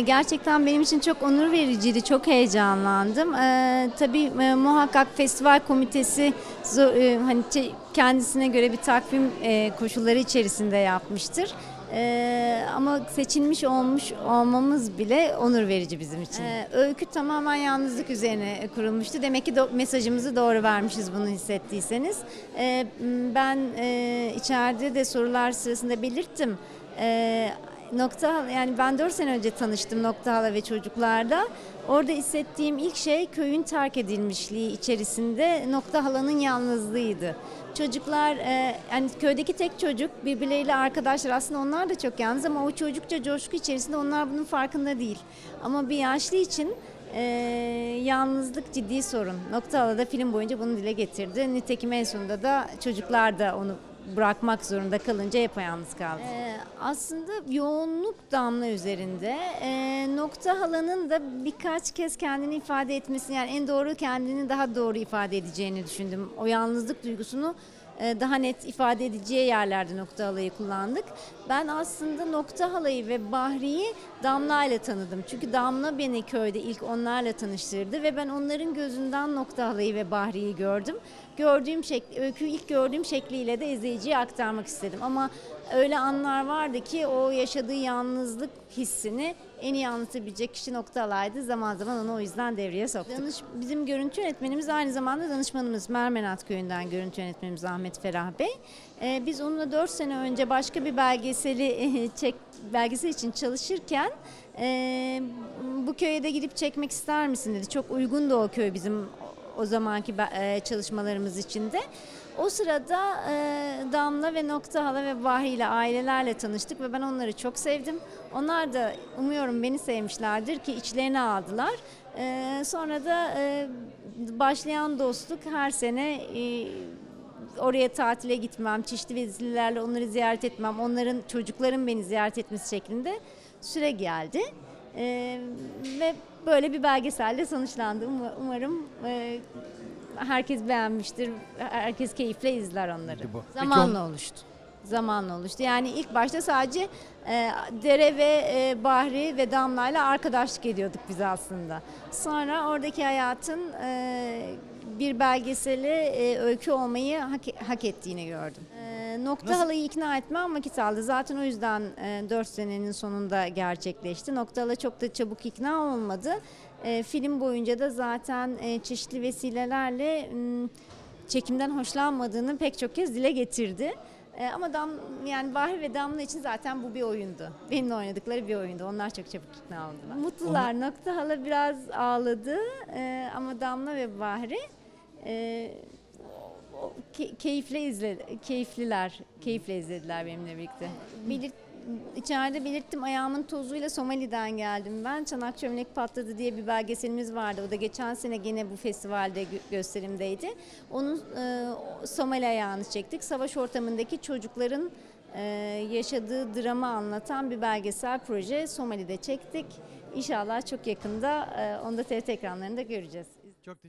Ee, gerçekten benim için çok onur vericiydi, çok heyecanlandım. Ee, tabii e, muhakkak festival komitesi e, hani kendisine göre bir takvim e, koşulları içerisinde yapmıştır. Ee, ama seçilmiş olmuş olmamız bile onur verici bizim için. Ee, öykü tamamen yalnızlık üzerine kurulmuştu. Demek ki do- mesajımızı doğru vermişiz bunu hissettiyseniz. Ee, ben e, içeride de sorular sırasında belirttim. Ee, Nokta yani ben 4 sene önce tanıştım Nokta Hala ve çocuklarda. Orada hissettiğim ilk şey köyün terk edilmişliği içerisinde Nokta Hala'nın yalnızlığıydı. Çocuklar e, yani köydeki tek çocuk birbirleriyle arkadaşlar aslında onlar da çok yalnız ama o çocukça coşku içerisinde onlar bunun farkında değil. Ama bir yaşlı için e, yalnızlık ciddi sorun. Nokta Hala da film boyunca bunu dile getirdi. Nitekim en sonunda da çocuklar da onu bırakmak zorunda kalınca yapayalnız kaldı. Ee, aslında yoğunluk damla üzerinde. Ee, nokta halanın da birkaç kez kendini ifade etmesi yani en doğru kendini daha doğru ifade edeceğini düşündüm. O yalnızlık duygusunu daha net ifade edeceği yerlerde nokta halayı kullandık. Ben aslında nokta halayı ve Bahri'yi Damla ile tanıdım. Çünkü Damla beni köyde ilk onlarla tanıştırdı ve ben onların gözünden nokta halayı ve Bahri'yi gördüm. Gördüğüm şekli, öyküyü ilk gördüğüm şekliyle de izleyiciye aktarmak istedim. Ama öyle anlar vardı ki o yaşadığı yalnızlık hissini en iyi anlatabilecek kişi nokta halaydı. Zaman zaman onu o yüzden devreye soktuk. Danış, bizim görüntü yönetmenimiz aynı zamanda danışmanımız Mermenat Köyü'nden görüntü yönetmenimiz Ahmet Ferah Bey. Ee, biz onunla 4 sene önce başka bir belgeseli çek belgesel için çalışırken e, bu köye de gidip çekmek ister misin dedi. Çok uygundu o köy bizim o zamanki e, çalışmalarımız içinde. O sırada e, Damla ve Nokta Hala ve Bahri ile ailelerle tanıştık ve ben onları çok sevdim. Onlar da umuyorum beni sevmişlerdir ki içlerine aldılar. E, sonra da başlayan dostluk her sene oraya tatile gitmem, çeşitli vesilelerle onları ziyaret etmem, onların çocukların beni ziyaret etmesi şeklinde süre geldi. Ee, ve böyle bir belgeselle sonuçlandı. Um- Umarım e, herkes beğenmiştir, herkes keyifle izler onları. Zamanla oluştu. Zamanla oluştu. Yani ilk başta sadece e, Dere ve e, Bahri ve Damla ile arkadaşlık ediyorduk biz aslında. Sonra oradaki hayatın e, bir belgeseli e, öykü olmayı hak, hak ettiğini gördüm. Nokta Nasıl- halayı ikna etmem vakit aldı. Zaten o yüzden e, 4 senenin sonunda gerçekleşti. Nokta hala çok da çabuk ikna olmadı. E, film boyunca da zaten e, çeşitli vesilelerle çekimden hoşlanmadığını pek çok kez dile getirdi. E, ama Dam yani Bahri ve Damla için zaten bu bir oyundu. Benimle oynadıkları bir oyundu. Onlar çok çabuk ikna oldular. Mutlular. Nokta hala biraz ağladı E, ama Damla ve Bahri e, ke- keyifle izledi, keyifliler, keyifle izlediler benimle birlikte. Belirt, içeride belirttim ayağımın tozuyla Somali'den geldim ben. Çanak Çömlek Patladı diye bir belgeselimiz vardı. O da geçen sene gene bu festivalde gö- gösterimdeydi. Onun e, Somali ayağını çektik. Savaş ortamındaki çocukların e, yaşadığı drama anlatan bir belgesel proje Somali'de çektik. İnşallah çok yakında e, onu da TRT ekranlarında göreceğiz. Çok teşekkür